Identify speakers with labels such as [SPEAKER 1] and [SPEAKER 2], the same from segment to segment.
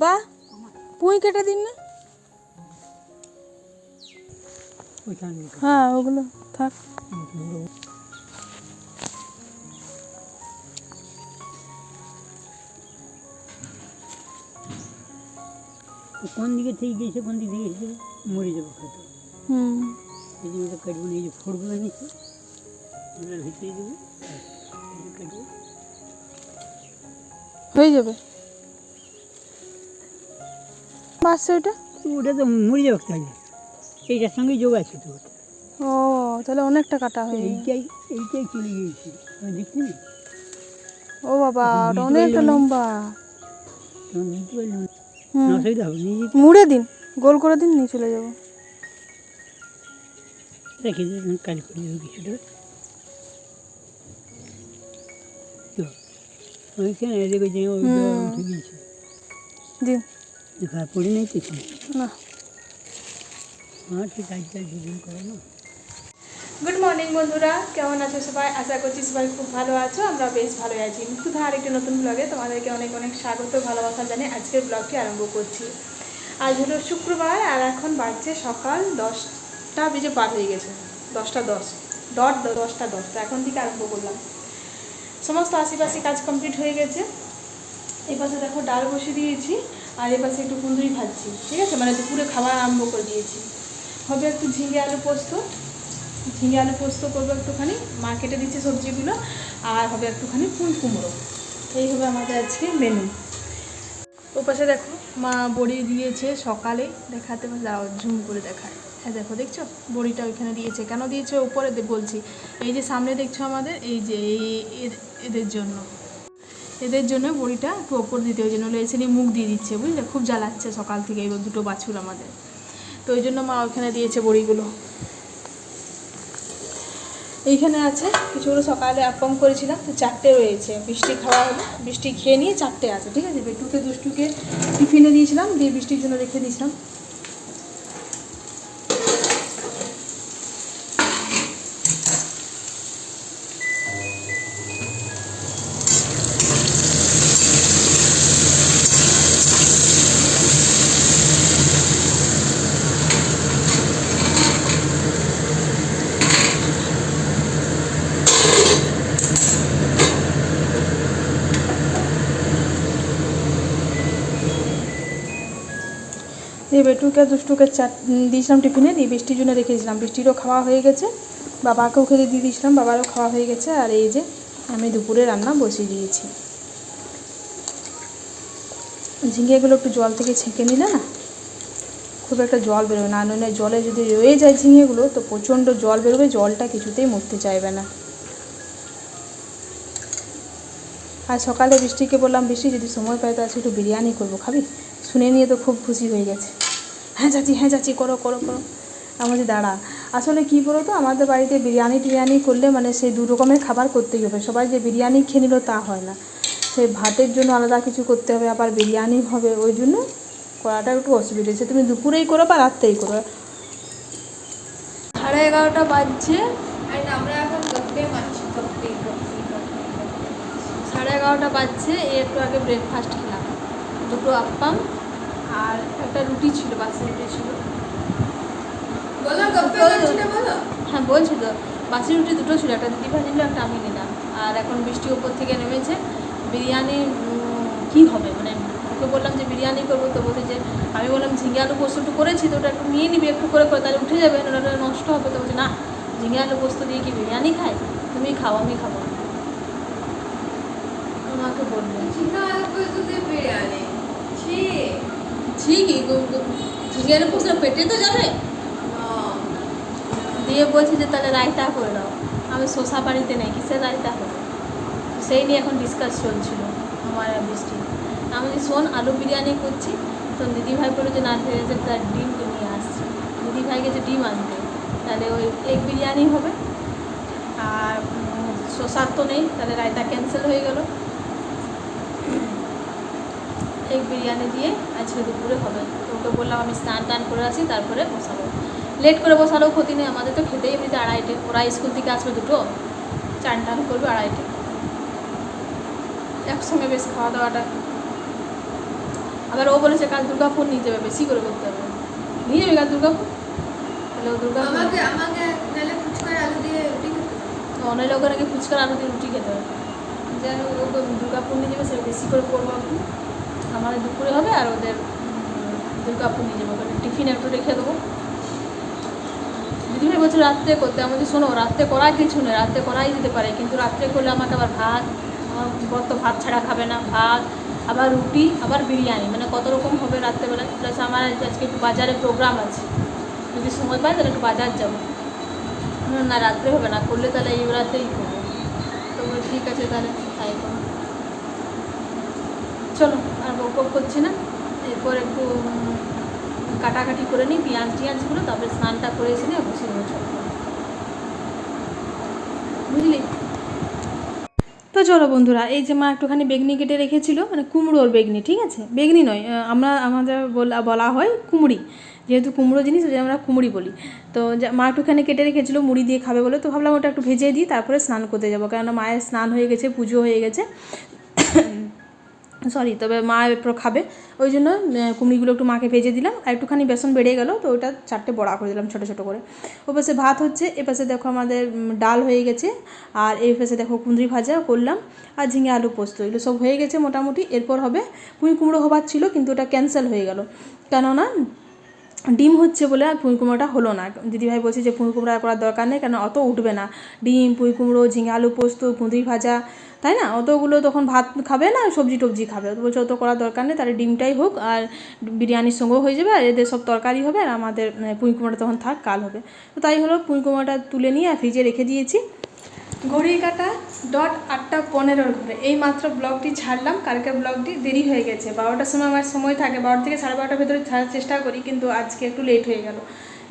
[SPEAKER 1] বাবা পুঁই কেটে দিন না। হ্যাঁ ওগুলো থাক।
[SPEAKER 2] কোন দিকে থেকে গিয়েছে কোন দিকে থেকে গিয়েছে মরে যাব হয়তো।
[SPEAKER 1] হুম।
[SPEAKER 2] এই জন্য কাটবো না এই যে ফোড়গুলো নিচ্ছে ভিতরে দেবো কাটবো।
[SPEAKER 1] হয়ে যাবে। বাসছে ওটা
[SPEAKER 2] ওটা তো মরে যাবে এইটার সঙ্গে যোগ আছে তো।
[SPEAKER 1] ও তাহলে অনেকটা কাটা হয়ে
[SPEAKER 2] এইটাই এইটাই চলে গিয়েছে। দেখছি
[SPEAKER 1] ও বাবা ওটা অনেকটা লম্বা। মুড়ে দিন গোল করে দিন নিয়ে চলে যাব।
[SPEAKER 2] রেখে দিয়ে কাজ করে দেবো কিছুটা। তো ওইখানে এদিকে যে ওই উঠে গিয়েছে।
[SPEAKER 1] দিন।
[SPEAKER 2] পড়ে নেই
[SPEAKER 1] না।
[SPEAKER 2] হ্যাঁ ঠিক না।
[SPEAKER 1] গুড মর্নিং বন্ধুরা। কেমন আছো সবাই? আশা করছি সবাই খুব ভালো আছো। আমরা বেশ ভালো আছি। মুক্তধা আরেকটি নতুন ব্লগে তোমাদেরকে অনেক অনেক স্বাগত ভালোবাসা জানিয়ে আজকের ব্লগটি আরম্ভ করছি। আজ হলো শুক্রবার আর এখন বাজছে সকাল দশটা বেজে পার হয়ে গেছে। দশটা দশ। ডট দশটা দশ। তো এখন থেকে আরম্ভ করলাম। সমস্ত আশেপাশে কাজ কমপ্লিট হয়ে গেছে। এই পাশে দেখো ডাল বসিয়ে দিয়েছি। আর এই পাশে একটু কুন্দুরি ভাজছি ঠিক আছে? মানে দুপুরে খাবার আরম্ভ করে দিয়েছি। হবে একটু ঝিঙে আলু পোস্ত। ঝিঙে আলু পোস্ত করব একটুখানি মার্কেটে দিচ্ছি সবজিগুলো, আর হবে একটুখানি ফুল কুমড়ো। এই হবে আমাদের আজকে মেনু ও পাশে দেখো, মা বড়ি দিয়েছে সকালে, দেখাতে দাঁড়াও ঝুম করে দেখায়। হ্যাঁ দেখো, দেখছ? বড়িটা ওইখানে দিয়েছে। কেন দিয়েছে? উপরে দে- বলছি। এই যে সামনে দেখছ আমাদের, এই যে এদের জন্য। এদের জন্য বড়িটা একটু ওপর দিতে ওই জন্য এসে নিয়ে মুখ দিয়ে দিচ্ছে, বুঝলে? খুব জ্বালাচ্ছে সকাল থেকে এই দুটো বাছুর আমাদের। তো ওই জন্য মা ওখানে দিয়েছে বড়িগুলো। এইখানে আছে, কিছুগুলো সকালে আপম করেছিলাম, তো চারটে রয়েছে। বৃষ্টি খাওয়া হলো, বৃষ্টি খেয়ে নিয়ে চারটে আছে, ঠিক আছে? বেটুকে, দুষ্টুকে টিফিনে দিয়েছিলাম, দিয়ে বৃষ্টির জন্য রেখে দিয়েছিলাম। দিয়ে বেটুকে, দুষ্টুকে চাট দিয়েছিলাম টিফিনে, দিয়ে বৃষ্টির জন্য রেখে দিয়েছিলাম বৃষ্টিরও খাওয়া হয়ে গেছে। বাবাকেও খেতে দিয়ে দিয়েছিলাম, বাবারও খাওয়া হয়ে গেছে। আর এই যে, আমি দুপুরে রান্না বসিয়ে দিয়েছি। ঝিঙেগুলো একটু জল থেকে ছেঁকে নিলে না, খুব একটা জল বেরোবে না। নইলে জলে যদি রয়ে যায় ঝিঙেগুলো তো প্রচণ্ড জল বেরোবে, জলটা কিছুতেই মরতে চাইবে না। আর সকালে বৃষ্টিকে বললাম, বৃষ্টি যদি সময় পাই তো আজকে একটু বিরিয়ানি করব, খাবি? শুনে নিয়ে তো খুব খুশি হয়ে গেছে। হ্যাঁ চাচি হ্যাঁ চাচি, করো করো করো। আমি বলছি, দাঁড়া। আসলে কী বলো তো আমাদের বাড়িতে বিরিয়ানি টিরিয়ানি করলে মানে সেই দু রকমের খাবার করতেই হবে। সবাই যে বিরিয়ানি খেয়ে নিল তা হয় না। সেই ভাতের জন্য আলাদা কিছু করতে হবে, আবার বিরিয়ানি হবে, ওই জন্য করাটা একটু অসুবিধা সে তুমি দুপুরেই করো বা রাত্রেই করো? সাড়ে এগারোটা বাজছে আমরা এখন গপ্পে মারছি গপ্পে সাড়ে এগারোটা বাজছে একটু আগে ব্রেকফাস্ট খেলাম। দুটো আপ্পাম আর একটা রুটি ছিল বাসি রুটি ছিল। হ্যাঁ বলছি তো বাসি রুটি দুটো ছিল একটা দিদি ভাই নিল একটা আমি নিলাম। আর এখন বৃষ্টি ওপর থেকে নেমেছে বিরিয়ানি কি হবে? মানে ওকে বললাম যে বিরিয়ানি করব তো বলছে যে আমি বললাম ঝিঙে আলু পোস্ত একটু করেছি তো ওটা একটু নিয়ে নিবি একটু করে করে তাহলে উঠে যাবে ওটা নষ্ট হবে। তো বলছে না ঝিঙে আলু পোস্ত দিয়ে কি বিরিয়ানি খায় তুমি খাও আমি খাব আমাকে বলল।
[SPEAKER 3] চিন্তা আলু পোস্ত দিয়ে বিরিয়ানি? ছি।
[SPEAKER 1] ঠিকই ঝিঙে আলু পেটে তো যাবে দিয়ে বলছে যে তাহলে রায়তা করে দাও। আমি শশা বাড়িতে নেই কিসের রায়তা হবে সেই নিয়ে এখন ডিসকাস চলছিল আমার বৃষ্টি। আমি বলছি, শোন আলু বিরিয়ানি করছি। তো দিদিভাই বলল যে না ঠিক আছে তার ডিম নিয়ে আসছি। দিদিভাই গেছে ডিম আনতে তাহলে ওই এগ বিরিয়ানি হবে। আর শশার তো নেই তাহলে রায়তা ক্যান্সেল হয়ে গেল। এগ বিরিয়ানি দিয়ে আজকে দুপুরে হবে। তো ওকে বললাম আমি স্নান টান করে আসি তারপরে বসাবো। লেট করে বসালেও ক্ষতি নেই আমাদের তো খেতেই এমনিতে আড়াইটে ওরা স্কুল থেকে আসবে দুটো চান টান করবে আড়াইটে। একসঙ্গে বেশ খাওয়া দাওয়াটা। আবার ও বলেছে কাল দুর্গাপুর নিয়ে যাবে বেশি করে করতে হবে। নিয়ে যাবে কাল দুর্গাপুর? তাহলে ও দুর্গাপুর
[SPEAKER 3] আমাকে আমাকে নালে ফুচকার আলু দিয়ে রুটি খেতে হবে।
[SPEAKER 1] অনেক লোকের আগে ফুচকার আলু দিয়ে রুটি খেতে হবে। যাই হোক দুর্গাপুর নিয়ে যাবে সেটা বেশি করে করব আপনি আমাদের দুপুরে হবে আর ওদের দুর্গাপুর নিয়ে যাব। টিফিন একটু রেখে দেবো। দিদিভাই বলছে রাত্রে করতে। আমি শোনো রাত্রে করা কিছু নেই। রাত্রে করাই যেতে পারে। কিন্তু রাত্রে করলে আমাকে আবার ভাত আমার বর তো ভাত ছাড়া খাবে না। ভাত আবার রুটি আবার বিরিয়ানি। মানে কত রকম হবে রাত্রেবেলায় প্লাস আমার আজকে একটু বাজারে প্রোগ্রাম আছে। যদি সময় পাই তাহলে একটু বাজার যাব। না, রাত্রে হবে না। করলে তাহলে এই রাতেই করব। তো ঠিক আছে তাহলে তাই করো। চলো, আর বক বক করছি না। এরপর একটু কাটাকাটি করে নিই, পেঁয়াজ টিয়াজগুলো তারপরে স্নানটা করে এসে নিয়ে বসে চলো। বুঝলি? তো চলো বন্ধুরা, এই যে মা একটুখানি বেগনি কেটে রেখেছিল মানে কুমড়োর বেগনি, ঠিক আছে? বেগনি নয় আমরা, আমাদের বলা বলা হয় কুমড়ি। যেহেতু কুমড়ো জিনিস, ওই আমরা কুমড়ি বলি। তো মা একটুখানি কেটে রেখেছিল, মুড়ি দিয়ে খাবে বলে, তো ভাবলাম ওটা একটু ভেজে দিই, তারপরে স্নান করতে যাব। কেননা মায়ের স্নান হয়ে গেছে, পুজো হয়ে গেছে। সরি, তবে মা এরপর খাবে। ওই জন্য কুমড়িগুলো একটু মাকে ভেজে দিলাম। আর একটুখানি বেসন বেড়ে গেল, তো ওটা চারটে বড়া করে দিলাম, ছোটো ছোটো করে। ও পাশে ভাত হচ্ছে, এ পাশে দেখো আমাদের ডাল হয়ে গেছে। আর এই পাশে দেখো কুঁদরি ভাজা করলাম, আর ঝিঙে আলু পোস্ত, এগুলো সব হয়ে গেছে মোটামুটি। এরপর হবে পুঁই কুমড়ো হবার ছিল, কিন্তু ওটা ক্যান্সেল হয়ে গেল। কেননা ডিম হচ্ছে বলে আর পুঁই কুমড়োটা হলো না। দিদিভাই বলছে যে পুঁই কুমড়ো করার দরকার নেই কেন অত উঠবে না। ডিম পুঁই কুমড়ো ঝিঙে আলু পোস্ত কুঁদরি ভাজা তাই না? অতগুলো তখন ভাত খাবে না সবজি টবজি খাবে। বলছে অত করার দরকার নেই তাহলে ডিমটাই হোক আর বিরিয়ানির সঙ্গেও হয়ে যাবে আর এদের সব তরকারি হবে আর আমাদের আহ, পুঁই কুমড়োটা তখন থাক কাল হবে। তো তাই হলো পুঁই কুমড়োটা তুলে নিয়ে ফ্রিজে রেখে দিয়েছি। ঘড়ি কাটা ডট আটটা পনেরোর ঘরে। এই মাত্র ব্লগটি ছাড়লাম, কালকের ব্লগটি দেরি হয়ে গেছে। বারোটার সময় আমার সময় থাকে, বারোটা থেকে সাড়ে বারোটার ভেতরে ছাড়ার চেষ্টা করি, কিন্তু আজকে একটু লেট হয়ে গেল।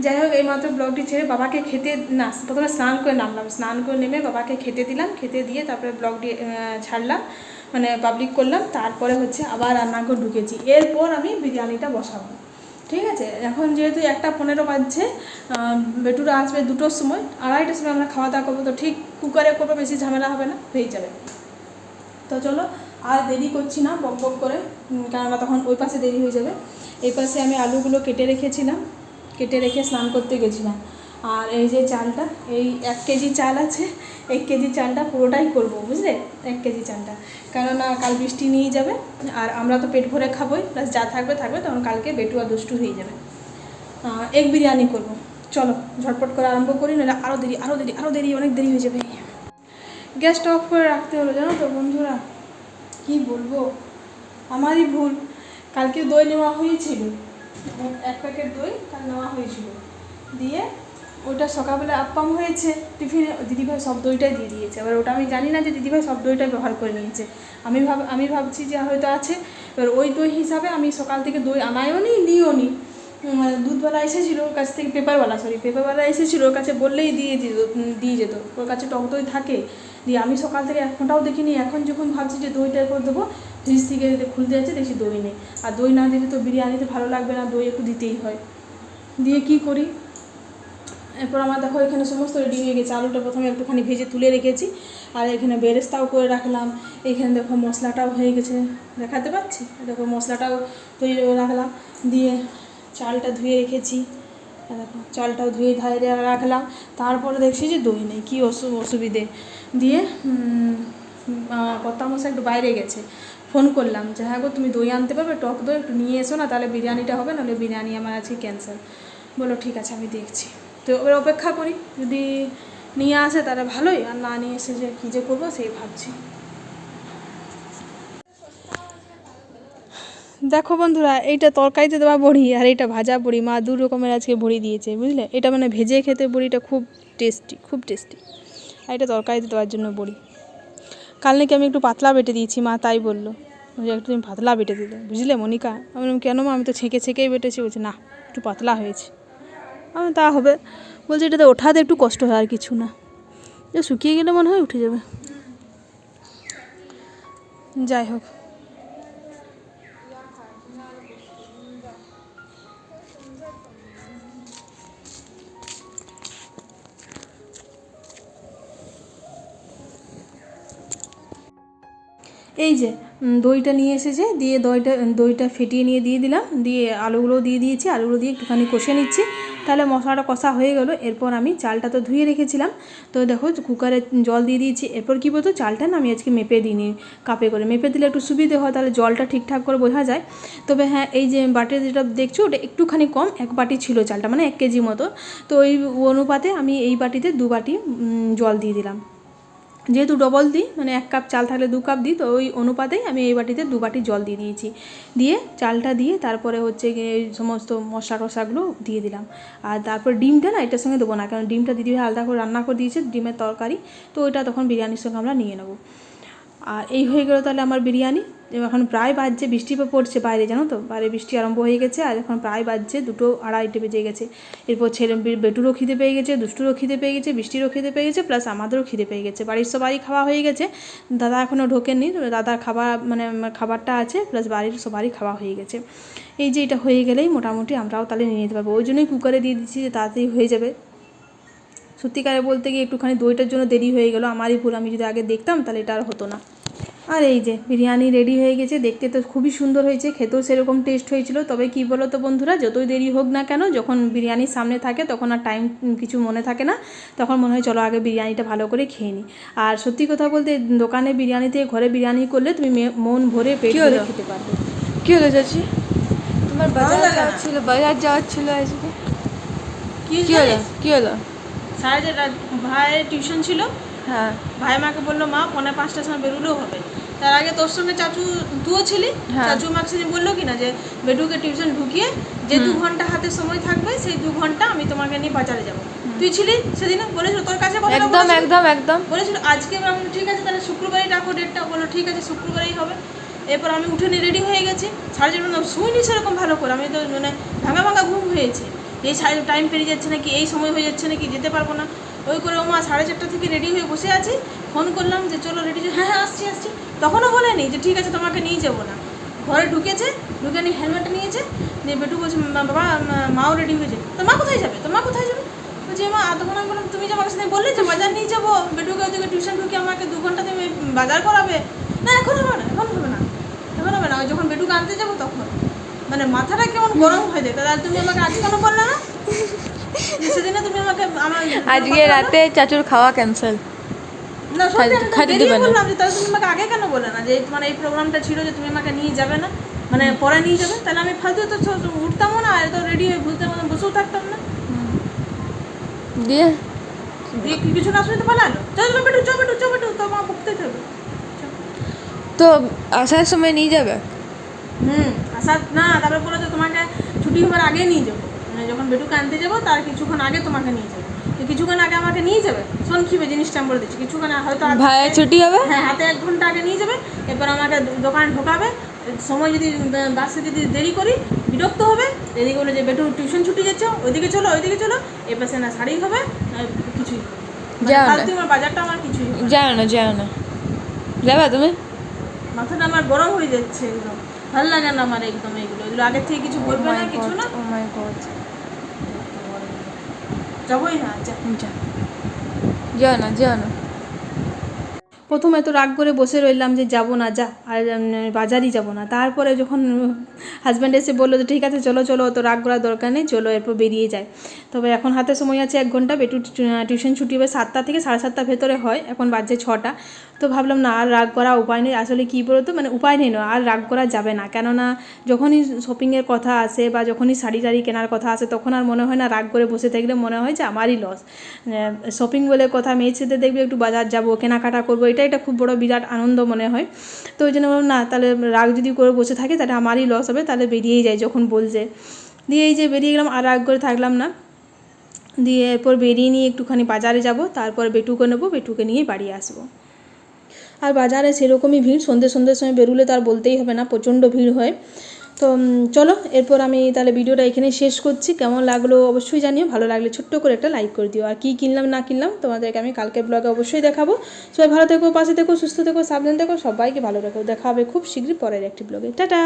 [SPEAKER 1] যাই হোক এই মাত্র ব্লগটি ছেড়ে বাবাকে খেতে, না, প্রথমে স্নান করে নামলাম। স্নান করে নেমে বাবাকে খেতে দিলাম, খেতে দিয়ে তারপরে ব্লগটি ছাড়লাম মানে পাবলিক করলাম। তারপরে হচ্ছে আবার রান্নাঘর ঢুকেছি। এরপর আমি বিরিয়ানিটা বসাবো। ঠিক আছে? এখন যেহেতু একটা পনেরো বাজছে বেটুরা আসবে দুটোর সময়, আড়াইটার সময় আমরা খাওয়া দাওয়া করব, তো ঠিক কুকারে করব, বেশি ঝামেলা হবে না হয়ে যাবে। তো চলো, আর দেরি করছি না, বক বক করে কারণ তখন ওই পাশে দেরি হয়ে যাবে। এই পাশে আমি আলুগুলো কেটে রেখেছিলাম, কেটে রেখে স্নান করতে গেছিলাম। আর এই যে চালটা, এই এক কেজি চাল আছে, এক কেজি চালটা পুরোটাই করব, বুঝলে? এক কেজি চালটা। কেননা কাল বৃষ্টি নিয়ে যাবে, আর আমরা তো পেট ভরে খাবোই প্লাস যা থাকবে থাকবে, তখন কালকে বেটু আর দুষ্টু হয়ে যাবে। এগ বিরিয়ানি করব। চলো, ঝটপট করে আরম্ভ করি নাহলে আরও দেরি আরও দেরি আরও দেরি, অনেক দেরি হয়ে যাবে। গ্যাসটা অফ করে রাখতে হলো, জানো তো বন্ধুরা? কি বলব? আমারই ভুল। কালকে দই নেওয়া হয়েছিল। এক প্যাকেট দই কাল নেওয়া হয়েছিল। দিয়ে ওটা সকালবেলা আপ্পাম হয়েছে, টিফিনে দিদিভাই সব দইটাই দিয়ে দিয়েছে। এবার ওটা আমি জানি না যে দিদিভাই সব দইটা ব্যবহার করে নিয়েছে। আমি ভাব, আমি ভাবছি যে হয়তো আছে, এবার ওই দই হিসাবে আমি সকাল থেকে দই আনায়ও নি, নিও নি। দুধওয়ালা এসেছিল ওর কাছ থেকে, পেপারওয়ালা সরি পেপারওয়ালা এসেছিল ওর কাছে বললেই দিয়ে দিত দিয়ে যেত। ওর কাছে টক দই থাকে, দিয়ে আমি সকাল থেকে এক ঘন্টাও দেখিনি, এখন যখন ভাবছি যে দইটা করে দেবো, ফ্রিজ থেকে খুলতে যাচ্ছে, দেখছি দই নেই। আর দই না দিলে তো বিরিয়ানিতে ভালো লাগবে না, দই একটু দিতেই হয়। দিয়ে কি করি? এরপর আমার দেখো এখানে সমস্ত রেডি হয়ে গেছে। আলুটা প্রথমে একটুখানি ভেজে তুলে রেখেছি। আর এখানে বেরেস্তাও করে রাখলাম। এখানে দেখো মশলাটাও হয়ে গেছে। দেখাতে পাচ্ছি? দেখো মশলাটাও তৈরি করে রাখলাম। দিয়ে চালটা ধুয়ে রেখেছি। দেখো চালটাও ধুয়ে ধারে রাখলাম। তারপরে দেখছি যে দই নেই। কী অসু, অসুবিধে? দিয়ে কর্তামশা একটু বাইরে গেছে। ফোন করলাম যে হ্যাঁ গো, তুমি দই আনতে পারবে? টক দই একটু নিয়ে এসো না, তাহলে বিরিয়ানিটা হবে, নাহলে বিরিয়ানি আমার আজকে ক্যান্সেল বলো ঠিক আছে, আমি দেখছি। তো এবার অপেক্ষা করি। যদি নিয়ে আসে তাহলে ভালোই, আর না নিয়ে এসে যে কী যে করব সেই ভাবছি। দেখো বন্ধুরা, এইটা তরকারিতে দেওয়া বড়ি আর এটা ভাজা বড়ি। মা দু রকমের আজকে বড়ি দিয়েছে, বুঝলে? এটা মানে ভেজে খেতে বড়িটা খুব টেস্টি খুব টেস্টি। আর এটা তরকারিতে দেওয়ার জন্য বড়ি। কাল নাকি আমি একটু পাতলা বেটে দিয়েছি, মা তাই বলল। বলছে একটু তুমি পাতলা বেটে দিলে। বুঝলে, মনিকা? আমি কেন মা? আমি তো ছেঁকে ছেঁকেই বেটেছি। বলছি, না, একটু পাতলা হয়েছে। আমি তা হবে। বলছি, এটাতে ওঠাতে একটু কষ্ট হয়, আর কিছু না। শুকিয়ে গেলে মনে হয় উঠে যাবে। যাই হোক। এই যে দইটা নিয়ে এসেছে, দিয়ে দইটা দইটা ফেটিয়ে নিয়ে দিয়ে দিলাম, দিয়ে আলুগুলো দিয়ে দিয়েছি, আলুগুলো দিয়ে একটুখানি কষে নিচ্ছি। তাহলে মশলাটা কষা হয়ে গেলো, এরপর আমি চালটা তো ধুয়ে রেখেছিলাম। তো দেখো, কুকারে জল দিয়ে দিয়েছি, এরপর কী বলতো, চালটা না আমি আজকে মেপে দিইনি, কাপে করে। মেপে দিলে একটু সুবিধে হয়, তাহলে জলটা ঠিকঠাক করে বোঝা যায়। তবে হ্যাঁ এই যে বাটির যেটা দেখছ, ওটা একটুখানি কম, এক বাটি ছিল চালটা মানে এক কেজি মতো। তো ওই অনুপাতে আমি এই বাটিতে দু বাটি জল দিয়ে দিলাম। যেহেতু ডবল দিই মানে এক কাপ চাল থাকলে দু কাপ দিই, তো ওই অনুপাতেই আমি এই বাটিতে দু বাটি জল দিয়ে দিয়েছি। দিয়ে চালটা দিয়ে তারপরে হচ্ছে এই সমস্ত মশলা টশাগুলো দিয়ে দিলাম। আর তারপর ডিমটা না এটার সঙ্গে দেবো না, কারণ ডিমটা দিদিভাই আলাদা করে রান্না করে দিয়েছে, ডিমের তরকারি, তো ওইটা তখন বিরিয়ানির সঙ্গে আমরা নিয়ে নেব। আর এই হয়ে গেলো তাহলে আমার বিরিয়ানি। এখন প্রায় বাজছে, বৃষ্টি পড়ছে বাইরে, জানো তো? বাইরে বৃষ্টি আরম্ভ হয়ে গেছে আর এখন প্রায় বাজছে দুটো আড়াইটে বেজে গেছে। এরপর ছেলে বেটুরও খিদে পেয়ে গেছে, দুষ্টুরও খিদে পেয়ে গেছে, বৃষ্টিরও খিদে পেয়ে গেছে, প্লাস আমাদেরও খিদে পেয়ে গেছে। বাড়ির সবারই খাওয়া হয়ে গেছে। দাদা এখনও ঢোকেননি দাদার খাবার মানে খাবারটা আছে, প্লাস বাড়ির সবারই খাওয়া হয়ে গেছে। এই যে এটা হয়ে গেলেই মোটামুটি আমরাও তাহলে নিয়ে নিতে পারব। ওই জন্যই কুকারে দিয়ে দিচ্ছি যে তাড়াতাড়ি হয়ে যাবে। সত্যিকারে বলতে গিয়ে একটুখানি দইটার জন্য দেরি হয়ে গেলো। আমারই ভুল, আমি যদি আগে দেখতাম তাহলে এটা আর হতো না। আর এই যে বিরিয়ানি রেডি হয়ে গেছে দেখতে তো খুবই সুন্দর হয়েছে খেতেও সেরকম টেস্ট হয়েছিল। তবে কি বলো তো বন্ধুরা যতই দেরি হোক না কেন যখন বিরিয়ানির সামনে থাকে তখন আর টাইম কিছু মনে থাকে না। তখন মনে হয় চলো আগে বিরিয়ানিটা ভালো করে খেয়ে নিই আর সত্যি কথা বলতে দোকানে বিরিয়ানি থেকে ঘরে বিরিয়ানি করলে তুমি মে- মন ভরে পেট ভরে খেতে পারবে।
[SPEAKER 4] কি হলো চাচি? তোমার বাজার যাওয়ার ছিল বাজার যাওয়ার ছিল আজকে?
[SPEAKER 1] কি
[SPEAKER 4] কি হলো? কি হলো?
[SPEAKER 1] সাড়ে চারটা ভাইয়ের টিউশন ছিল।
[SPEAKER 4] হ্যাঁ।
[SPEAKER 1] ভাই মাকে বলল মা পৌনে পাঁচটার সময় বেরোলেও হবে। তার আগে তোর সঙ্গে চাচু তুও ছিলি?
[SPEAKER 4] হ্যাঁ।
[SPEAKER 1] চাচু মাকে সেদিন বলল কি না যে বেডুকে টিউশন ঢুকিয়ে যে দু ঘণ্টা হাতে সময় থাকবে সেই দু ঘণ্টা আমি তোমাকে নিয়ে বাজারে যাব। তুই ছিলি সেদিন বলেছিল তোর কাছে
[SPEAKER 4] একদম? একদম একদম।
[SPEAKER 1] বলেছিল আজকে আমি ঠিক আছে তাহলে শুক্রবারই ডাকো ডেটটা। বলল ঠিক আছে শুক্রবারই হবে। এরপর আমি উঠে নিয়ে রেডি হয়ে গেছি। সাড়ে চারটা শুইনি সেরকম ভালো করে। আমি তো মানে ভাঙা ভাঙা ঘুম হয়েছে। এই টাইম পেরিয়ে যাচ্ছে নাকি? এই সময় হয়ে যাচ্ছে নাকি? যেতে পারব না। ওই করে ওমা সাড়ে চারটা থেকে রেডি হয়ে বসে আছি। ফোন করলাম যে, চলো রেডি হ্যাঁ হ্যাঁ আসছি আসছি। তখনও বলেনি যে, ঠিক আছে, তোমাকে নিয়ে যাব না। ঘরে ঢুকেছে, ঢুকে নিয়ে হেলমেট নিয়েছে, নিয়ে বেটু বলছে বাবা মাও রেডি হয়েছে তো মা কোথায় যাবে? তো মা কোথায় যাবে? বলছি, মা তখন আমি বললাম, তুমি যে আমার সাথে বললে যে বাজার নিয়ে যাব, বেটুকে ওদিকে টিউশন ঢুকে আমাকে দু ঘণ্টা তুমি বাজার করাবে? না, এখন হবে না, এখন হবে না, এখন হবে না। যখন বেটুকে আনতে যাব তখন। মানে মাথাটা কেমন গরম হয়ে যায়, তাহলে তুমি আমাকে আজকে কেন বললে না? যে সেদিনে তুমি আমাকে আমার
[SPEAKER 4] আজকে রাতে চাচুর খাওয়া ক্যান্সেল
[SPEAKER 1] না সত্যি আমি তো
[SPEAKER 4] খাইতে
[SPEAKER 1] বেরিয়ে
[SPEAKER 4] দেবে না।
[SPEAKER 1] বললাম যে তাহলে তুমি আমাকে আগে কেন বলে না যে তোমার এই প্রোগ্রামটা ছিল যে তুমি আমাকে নিয়ে যাবে না? মানে পরে নিয়ে যাবে? তাহলে আমি ফালতু তো উঠতামও না আর তো রেডি হয়ে ভুলতে মতো বসেও থাকতাম না।
[SPEAKER 4] দিয়ে?
[SPEAKER 1] দিয়ে কি কিছু না শুনতে পালালো? চল বেটু বেটু বেটু তো মা বকতে থাকবে।
[SPEAKER 4] তো আসার সময় নিয়ে যাবে?
[SPEAKER 1] হুম আশা না তারপরে বলে যে তোমাকে ছুটি হওয়ার আগে নিয়ে যাব। মানে যখন বেটুকে আনতে যাব তার কিছুক্ষণ আগে তোমাকে নিয়ে যাব। তো কিছুক্ষণ আগে আমাকে নিয়ে যাবে? শোন খিবে জিনিসটা আমি বলে দিচ্ছি। কিছুক্ষণ হয়তো
[SPEAKER 4] ভাইয়ের ছুটি হবে?
[SPEAKER 1] হ্যাঁ হাতে এক ঘণ্টা আগে নিয়ে যাবে। এরপর আমাকে দোকানে ঢোকাবে। সময় যদি বাসে যদি দেরি করি বিরক্ত হবে। এদিকে বলে যে বেটু টিউশন ছুটি যাচ্ছ ওইদিকে চলো ওইদিকে চলো। এ পাশে না শাড়ি হবে কিছুই মানে
[SPEAKER 4] যাও না।
[SPEAKER 1] আমার বাজারটা আমার কিছুই হবে না।
[SPEAKER 4] যাও না যাও না। যাবা তুমি?
[SPEAKER 1] মাথাটা আমার গরম হয়ে যাচ্ছে একদম। ভালো লাগে না আমার একদম এগুলো। এগুলো আগের থেকে কিছু বলবে না কিছু না।
[SPEAKER 4] ও মাই গড
[SPEAKER 1] যাবোই না যা
[SPEAKER 4] যা যাও না যাও না
[SPEAKER 1] প্রথমে তো রাগ করে বসে রইলাম যে যাব না, যা, আর বাজারই যাব না। তারপরে যখন হাজব্যান্ড এসে বলল যে, ঠিক আছে, চলো চলো তো রাগ করার দরকার নেই, চলো, এরপর বেরিয়ে যায় তবে এখন হাতে সময় আছে এক ঘণ্টা, বেটু টিউশন ছুটি হবে সাতটা থেকে সাড়ে সাতটার ভেতরে হয়, এখন বাজছে ছটা। তো ভাবলাম, না, আর রাগ করা উপায় নেই, আসলে কী বলতো মানে উপায় নেই না, আর রাগ করা যাবে না। কেননা যখনই শপিংয়ের কথা আসে বা যখনই শাড়ি টাড়ি কেনার কথা আসে, তখন আর মনে হয় না রাগ করে বসে থাকলে মনে হয় যে আমারই লস শপিং বলে কথা মেয়ে ছেলে দেখবে, একটু বাজার যাব, কেনাকাটা করব এটা একটা খুব বড় বিরাট আনন্দ মনে হয়। তো ওই জন্য বললাম, না, তাহলে রাগ যদি করে বসে থাকে, তাহলে আমারই লস হবে, তাহলে বেরিয়েই যায় যখন বলছে, দিয়ে এই যে বেরিয়ে গেলাম, আর রাগ করে থাকলাম না। দিয়ে এরপর বেরিয়ে নিয়ে একটুখানি বাজারে যাব, তারপর বেটুকে নেব, বেটুকে নিয়ে বাড়ি আসব। আর বাজারে সেরকমই ভিড়, সন্ধ্যে সন্ধ্যের সময় বেরোলে তার বলতেই হবে না, প্রচণ্ড ভিড় হয়। তো চলো, এরপর আমি তাহলে ভিডিওটা এখানে শেষ করছি। কেমন লাগল অবশ্যই জানিও, ভালো লাগলে ছোট্ট করে একটা লাইক করে দিও। আর কী কিনলাম, না কিনলাম, তোমাদেরকে আমি কালকে ব্লগে অবশ্যই দেখাবো। সবাই ভালো থেকো, পাশে থেকো, সুস্থ থেকো, সাবধান থেকো, সবাইকে ভালো রেখো। দেখা হবে খুব শীঘ্রই পরের একটি ব্লগে টাটা!